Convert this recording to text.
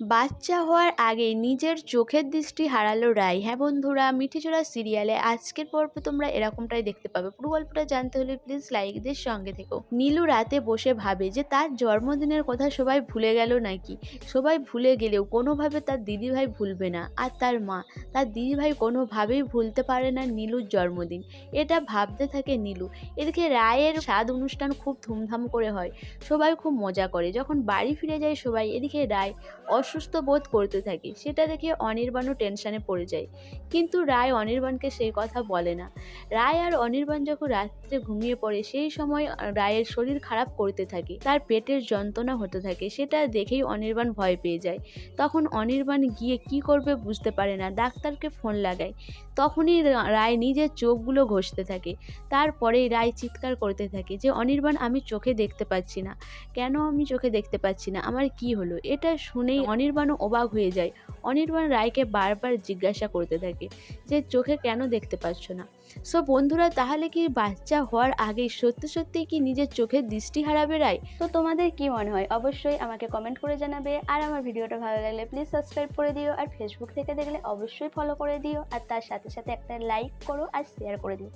বাচ্চা হওয়ার আগে নিজের চোখের দৃষ্টি হারালো রায় হ্যাঁ বন্ধুরা, মিঠিচোরা সিরিয়ালে আজকের পর্বে তোমরা এরকমটাই দেখতে পাবে। পুরো গল্পটা জানতে হলে প্লিজ লাইকদের সঙ্গে থেকো। নীলু রাতে বসে ভাবে যে তার জন্মদিনের কথা সবাই ভুলে গেল নাকি? সবাই ভুলে গেলেও কোনোভাবে তার দিদিভাই ভুলবে না। আর তার মা, তার দিদিভাই কোনোভাবেই ভুলতে পারে না নীলুর জন্মদিন। এটা ভাবতে থাকে নীলু। এদিকে রায়ের স্বাদ অনুষ্ঠান খুব ধুমধাম করে হয়। সবাই খুব মজা করে। যখন বাড়ি ফিরে যায় সবাই, এদিকে রায় অসুস্থ বোধ করতে থাকে, সেটা দেখে অনির্বাণও টেনশানে পড়ে যায়। কিন্তু রায় অনির্বাণকে সেই কথা বলে না। রায় আর অনির্বাণ যখন রাত্রে ঘুমিয়ে পড়ে, সেই সময় রায়ের শরীর খারাপ করতে থাকে, তার পেটের যন্ত্রণা হতে থাকে, সেটা দেখেই অনির্বাণ ভয় পেয়ে যায়। তখন অনির্বাণ গিয়ে কি করবে বুঝতে পারে না, ডাক্তারকে ফোন লাগায়। তখনই রায় নিজের চোখগুলো ঘষতে থাকে। তারপরেই রায় চিৎকার করতে থাকে যে, অনির্বাণ, আমি চোখে দেখতে পাচ্ছি না। কেন আমি চোখে দেখতে পাচ্ছি না? আমার কি হলো? এটা শুনেই অনির্বাণও অবাক হয়ে যায়। অনির্বাণ রায়কে বারবার জিজ্ঞাসা করতে থাকে যে, চোখে কেন দেখতে পাচ্ছ না? সো বন্ধুরা, তাহলে কি বাচ্চা হওয়ার আগে সত্যি সত্যি কি নিজের চোখের দৃষ্টি হারাবে রায়? তো তোমাদের কি মনে হয়? অবশ্যই আমাকে কমেন্ট করে জানাবে। আর আমার ভিডিওটা ভালো লাগলে প্লিজ সাবস্ক্রাইব করে দিও। আর ফেসবুক থেকে দেখলে অবশ্যই ফলো করে দিও। আর তার সাথে সাথে একটা লাইক করো আর শেয়ার করে দিও।